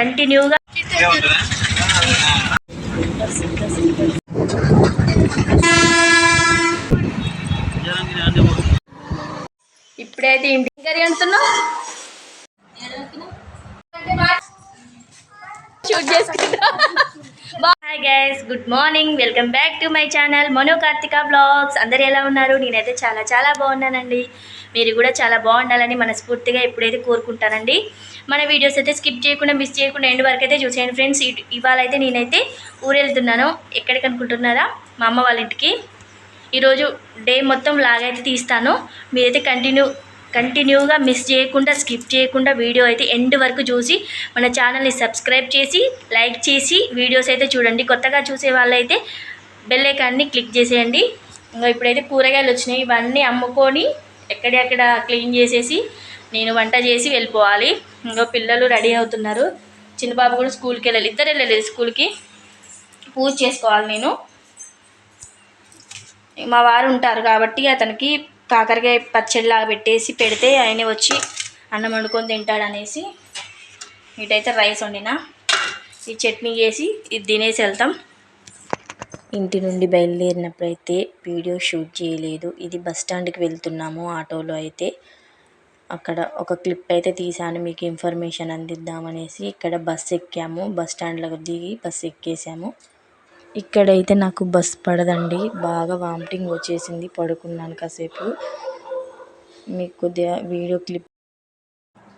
కంటిన్యూగా ఇప్పుడైతే ఇంటి కర్రీ అంటున్నావు? షూట్ చేసుకుంటా. Hi guys good morning welcome back to my channel Mano Karthika blogs అందరు ఎలా ఉన్నారు? నేనైతే చాలా చాలా బాగున్నానండి. మీరు కూడా చాలా బాగుండాలని మనస్ఫూర్తిగా ఎప్పుడైతే కోరుకుంటానండి. మన వీడియోస్ అయితే స్కిప్ చేయకుండా మిస్ చేయకుండా ఎండ్ వరకు అయితే చూసేయండి ఫ్రెండ్స్ ఇ- ఇవాళ అయితే నేనైతే ఊరెళ్తున్నాను. ఎక్కడికి అనుకుంటున్నారా? మా అమ్మ వాళ్ళ ఇంటికి. ఈరోజు డే మొత్తం లాగైతే తీస్తాను. మీరైతే కంటిన్యూ కంటిన్యూగా మిస్ చేయకుండా స్కిప్ చేయకుండా వీడియో అయితే ఎండ్ వరకు చూసి మన ఛానల్ని సబ్స్క్రైబ్ చేసి లైక్ చేసి వీడియోస్ అయితే చూడండి. కొత్తగా చూసే వాళ్ళైతే బెల్ ఐకాన్ని క్లిక్ చేసేయండి. ఇంకా ఇప్పుడైతే కూరగాయలు వచ్చినాయి. ఇవన్నీ అమ్ముకొని ఎక్కడెక్కడ క్లీన్ చేసేసి నేను వంట చేసి వెళ్ళిపోవాలి. ఇంకా పిల్లలు రెడీ అవుతున్నారు. చిన్న బాబు కూడా స్కూల్కి వెళ్ళాలి. ఇద్దరు వెళ్ళలేదు స్కూల్కి. పూజ చేసుకోవాలి నేను. మా వారు ఉంటారు కాబట్టి అతనికి కాకరకాయ పచ్చడిలాగా పెట్టేసి పెడితే ఆయన వచ్చి అన్నం వండుకొని తింటాడు అనేసి ఇటైతే రైస్ వండిన. ఈ చట్నీ చేసి ఇది తినేసి వెళ్తాం. ఇంటి నుండి బయలుదేరినప్పుడైతే వీడియో షూట్ చేయలేదు. ఇది బస్ స్టాండ్కి వెళ్తున్నాము ఆటోలో అయితే. అక్కడ ఒక క్లిప్ అయితే తీసాను మీకు ఇన్ఫర్మేషన్ అందిద్దామనేసి ఇక్కడ బస్ ఎక్కాము. బస్ స్టాండ్లో దిగి బస్ ఎక్కేసాము. ఇక్కడైతే నాకు బస్ పడదండి. బాగా వామిటింగ్ వచ్చేసింది. పడుకున్నాను కాసేపు. మీకు కొద్దిగా వీడియో క్లిప్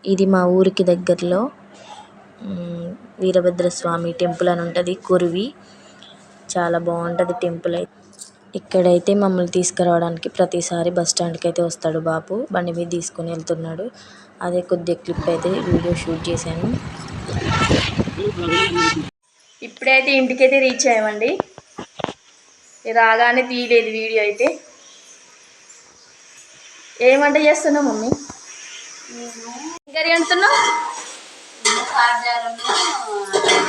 ఇది మా ఊరికి దగ్గరలో వీరభద్రస్వామి టెంపుల్ అని ఉంటుంది. కురివి. చాలా బాగుంటుంది టెంపుల్ అయితే ఇక్కడైతే మమ్మల్ని తీసుకురావడానికి ప్రతిసారి బస్ స్టాండ్కి అయితే వస్తాడు బాపు. బండి మీద తీసుకొని వెళ్తున్నాడు. అదే కొద్దిగా క్లిప్ అయితే వీడియో షూట్ చేశాను. ఇప్పుడైతే ఇంటికైతే రీచ్ అయ్యామండి. రాగానే తీయలేదు వీడియో అయితే. ఏం వంట చేస్తున్నావు మమ్మీ? కర్రీ అంటున్నావు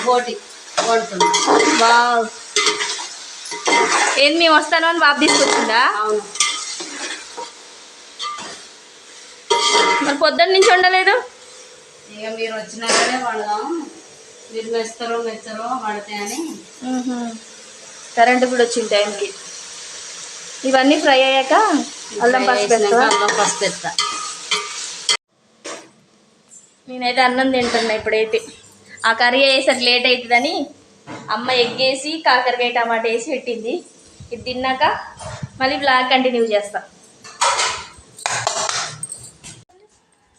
బోటి వావ్. ఏంది మేము వస్తాను అని బాబు తీసుకొచ్చిందా? అవును. మరి పొద్దున్న నుంచి ఉండలేదు ఇక మీరు వచ్చినాకనే వండుదాం. మీరు మెస్తారో మెచ్చరో పడితే అని. కరెంటు కూడా వచ్చింది టైంకి. ఇవన్నీ ఫ్రై అయ్యాక అల్లం పసుపు? అల్లం పసుపు ఎత్తా నేనైతే అన్నం తింటున్నా ఇప్పుడైతే. ఆ కర్రీ వేసరికి లేట్ అవుతుందని అమ్మ ఎగ్గేసి కాకరకాయ టమాటా వేసి పెట్టింది. ఇది తిన్నాక మళ్ళీ బ్లాగ్ కంటిన్యూ చేస్తా.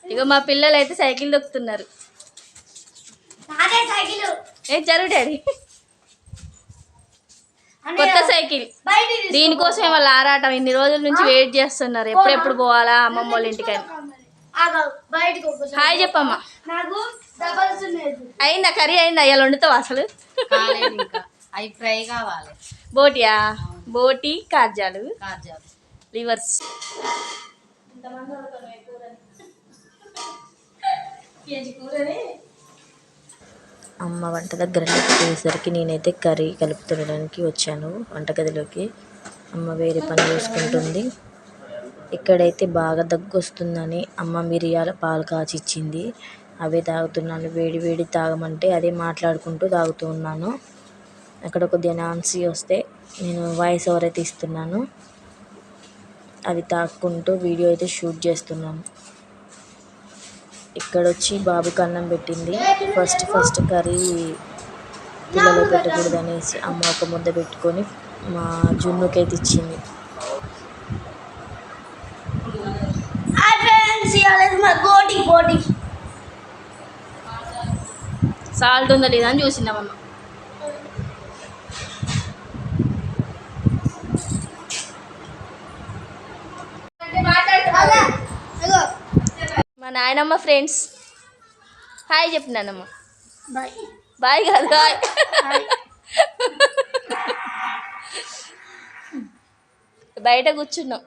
ఇక మా పిల్లలు అయితే సైకిల్ దొక్కుతున్నారు. ఏ జరుగు డాడీ? కొత్త సైకిల్. దీనికోసమే వాళ్ళ ఆరాటం. ఇన్ని రోజుల నుంచి వెయిట్ చేస్తున్నారు. ఎప్పుడెప్పుడు పోవాలా అమ్మమ్మ వాళ్ళ ఇంటికని హాయ్ చెప్పమ్మా. అయిందా కర్రీ? అయిందా? అయ్యాలి వండుతావు అసలు? అవి ఫ్రై కావాలి. బోటియా? బోటి కాజాలు? కాజాలు. లివర్స్ అమ్మ వంట దగ్గర వచ్చేసరికి నేనైతే కర్రీ కలుపుతుండడానికి వచ్చాను వంటగదిలోకి. అమ్మ వేరే పని చూసుకుంటుంది. ఇక్కడైతే బాగా దగ్గు వస్తుందని అమ్మ మిరియాల పాలు కాచి ఇచ్చింది. అవే తాగుతున్నాను. వేడి వేడి తాగమంటే అదే మాట్లాడుకుంటూ తాగుతూ ఉన్నాను. అక్కడ కొద్దిగా నాన్సీ వస్తే నేను వాయిస్ ఓవర్ అయితే ఇస్తున్నాను. అది తాక్కుంటూ వీడియో అయితే షూట్ చేస్తున్నాను. ఇక్కడ వచ్చి బాబుకి అన్నం పెట్టింది. ఫస్ట్ ఫస్ట్ కర్రీ పిల్లలు పెట్టకూడదు అనేసి అమ్మ ఒక ముద్ద పెట్టుకొని మా జున్నుకి అయితే ఇచ్చింది సాల్ట్ ఉందా లేదా అని చూసిందామమ్మ అలా ఇగో మా నాయనమ్మ ఫ్రెండ్స్. హాయ్ చెప్పు నాన్నమ్మ బాయ్. బాయ్ కాదు బాయ్. బయట కూర్చున్నాం.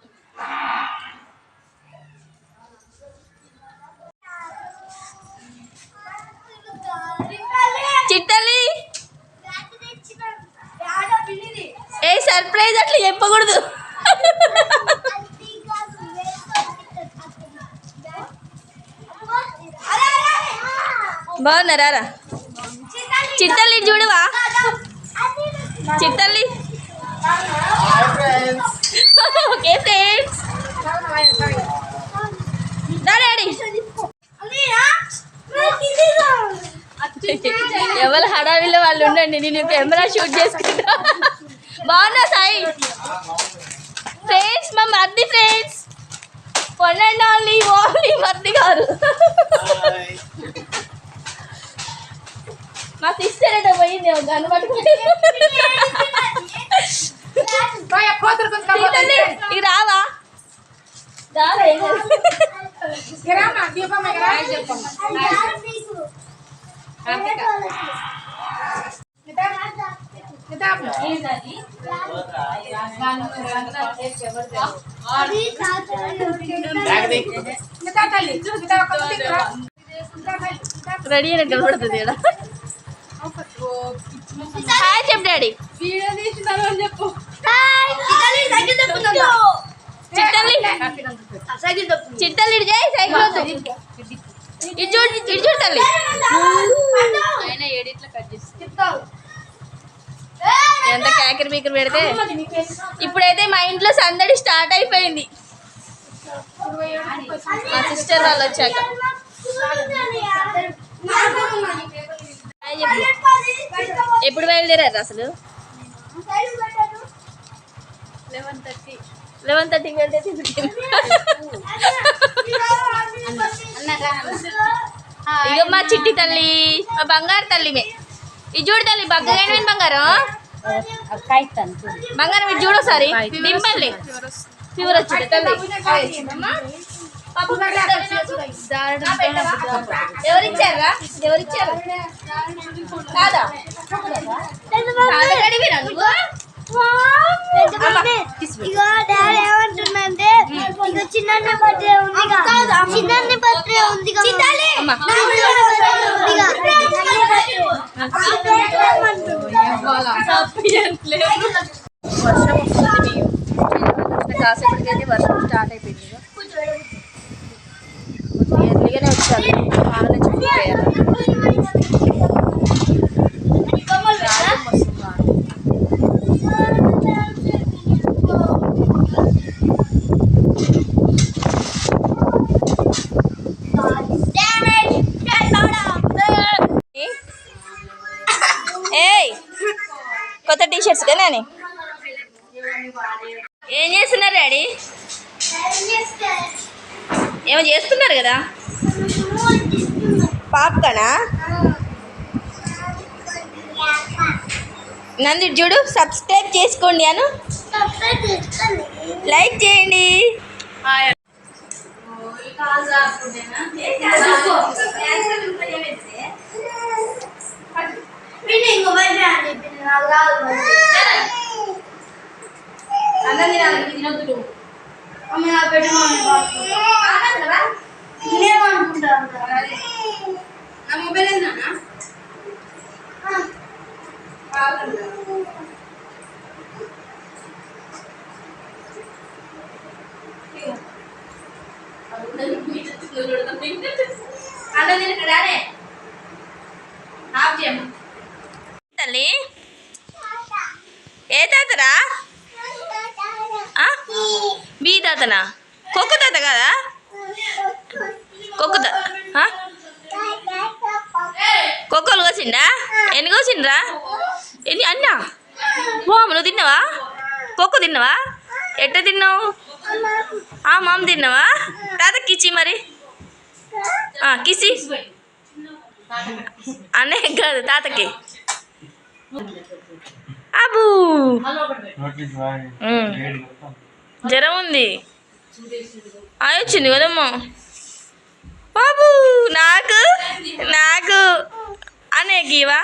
చిట్టలి ఏ సర్ప్రైజ్ అట్లా చెప్పకూడదు. బాగున్నారా? రా? చూడవా? చిత్తల్లి ఓకే ఫ్రెండ్స్ డాడీ. ఎవరు హడావిలో వాళ్ళు ఉండండి నేను కెమెరా షూట్ చేసుకుంటా. బాగున్నా సాయి? ఫ్రెండ్స్ మా మర్ది ఫ్రెండ్స్. పొండండి ఓన్లీ ఓన్లీ మర్ది గారు. పోయింది గన్ను పట్టుకుని. ఇక రావా. రెడీ అయినట్టు కనబడుతుంది ఇక్కడ హాయ్ చెప్పు డాడీ. చిట్టల్లి చిట్టల్లి ఇటు చేయి సైకిల్ చూడు చూడు తల్లి. ఎంత కేకరి బీకరి పెడితే? ఇప్పుడైతే మా ఇంట్లో సందడి స్టార్ట్ అయిపోయింది. మా సిస్టర్ వాళ్ళు వచ్చాక. చెప్పు ఎప్పుడు బయలుదేరారు అసలు? లెవెన్ థర్టీకి వెళ్తే ఇక మా చిట్టి తల్లి మా బంగారు తల్లి మే ఇది చూడు తల్లి బగ్గగా బంగారం. బంగారం ఇది చూడు ఒకసారి. దింపల్లి ఫీవర్ వచ్చింది తల్లి. ఎవరిచ్చారా ఎవరిచ్చారు కాదా ఇగో డాడీ ఏమంటుందంటే ఇగో చిన్న బర్త్డే ఉందిగా చిన్న బర్త్డే అమ్మా. వర్షం కాసేపటికైతే వర్షం స్టార్ట్ అయిపోయింది ఇక. ఏయ్ కొత్త టీ షర్ట్స్ కదా ఏం చేస్తున్నారు డాడీ? ఏమో చేస్తున్నారు కదా? పాపకనా నంది చూడు సబ్స్క్రైబ్ చేసుకోండి అను. లైక్ చేయండి. అన్నం తినాలి తినొద్దు. అమ్మ నా పెట్టు మొబైల్ ఏందన్నా అన్నం తినకడానే ఆఫ్ చేయమ్మ తల్లి ఏ తాతరా ఆ? బీ తాతనా కొక్కు తాత కదా కొక్కు తా ఆ? కొక్కలు కోసిండా? ఎన్ని కోసిండ్రా? ఎన్ని అన్నా? బామ్మ నువ్వు తిన్నావా? కొక్కు తిన్నావా? ఎట్ట తిన్నావు? ఆ మామ తిన్నావా? తాతకి ఇచ్చి మరి. కిసి అన్నే కాదు తాతకి. అబూ. జ్వరం ఉంది. వచ్చింది కదమ్మా. బాబు నాకు నాకు. అనే గీవా?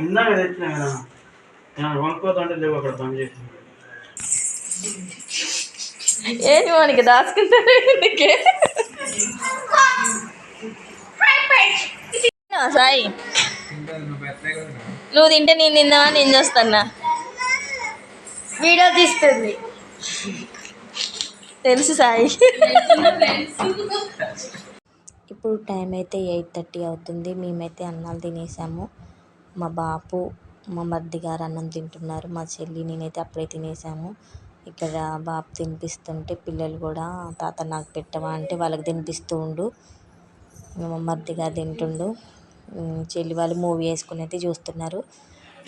ఇందాక తెచ్చినా కదా. ఏమన్నా కొనుక్కోతుంటే లేవు అక్కడ పని చేసి ఏంటి మనకి దాచుకుంటారు? ఎందుకే? సాయి? నువ్వు తింటే నేను తిందామా? నేను చూస్తానా వీడియో తీస్తుంది. తెలుసు సాయి. ఇప్పుడు టైం అయితే ఎయిట్ థర్టీ అవుతుంది. మేమైతే అన్నాలు తినేసాము. మా బాపు మా మర్ది గారు అన్నం తింటున్నారు. మా చెల్లి నేనైతే అప్పుడే తినేసాము. ఇక్కడ బాపు తినిపిస్తుంటే పిల్లలు కూడా తాత నాకు పెట్టవా? అంటే వాళ్ళకి తినిపిస్తూ ఉండు. మా మర్ది గారు తింటుండు. చెల్లి వాళ్ళు మూవీ వేసుకుని అయితే చూస్తున్నారు.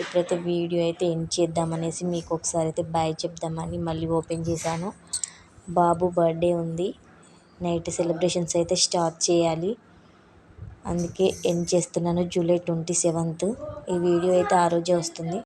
ఇప్పుడైతే వీడియో అయితే ఎండ్ చేద్దామనేసి మీకు ఒకసారి అయితే బాయ్ చెప్దామని మళ్ళీ ఓపెన్ చేశాను. బాబు బర్త్డే ఉంది. నైట్ సెలబ్రేషన్స్ అయితే స్టార్ట్ చేయాలి. అందుకే ఎండ్ చేస్తున్నాను. జూలై ట్వంటీ సెవెంత్ ఈ వీడియో అయితే ఆ రోజే వస్తుంది.